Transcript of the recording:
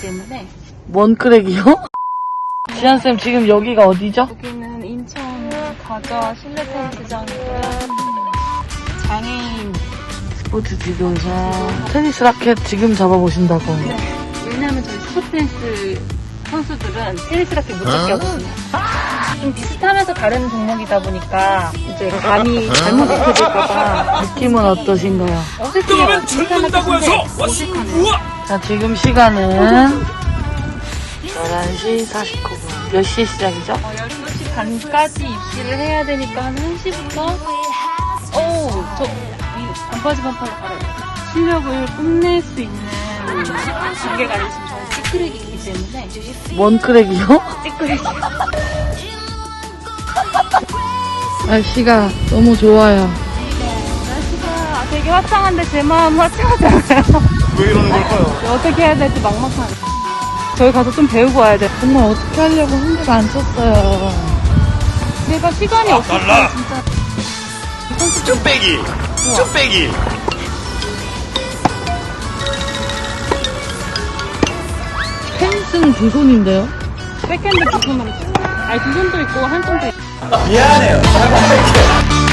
때문에 원크랙이요? 지한쌤 지금 여기가 어디죠? 여기는 인천 가자 실내 테니스장이고요. 장애인 스포츠 지도사 테니스 라켓 지금 잡아보신다고 왜냐면 저희 스포츠 테니스 선수들은 테니스 라켓 못 잡게 하거든요. 좀 비슷하면서 다른 종목이다 보니까 이제 감이 잘못 익혀질까봐 느낌은 어떠신가요? 어색해요. 비슷하다고 해서 어색하네요. 자 지금 시간은 11시 49분. 몇 시에 시작이죠? 어, 12시 반까지 입시를 해야 되니까 한 1시부터? 어우 저이 반바지 반팔로 갈아요. 실력을 뽐낼 수 있는 단계가 아니라 지금 저는 찌끄레기이기 때문에. 원크랙이요? 찌끄레기. 날씨가 너무 좋아요 되게 화창한데 제 마음 화창하잖아요 왜 이러는 걸까요? 어떻게 해야 될지 막막하네 저희 가서 좀 배우고 와야 돼 정말 어떻게 하려고 흥미가 안 쳤어요 제가 시간이 없어서 달라. 진짜 쭈빼기! 쭈빼기! 펜스는 두 손인데요? 백핸드 두 손으로 치고 아니 두 손도 있고 한 손도 있고 미안해요. 잘못할게요.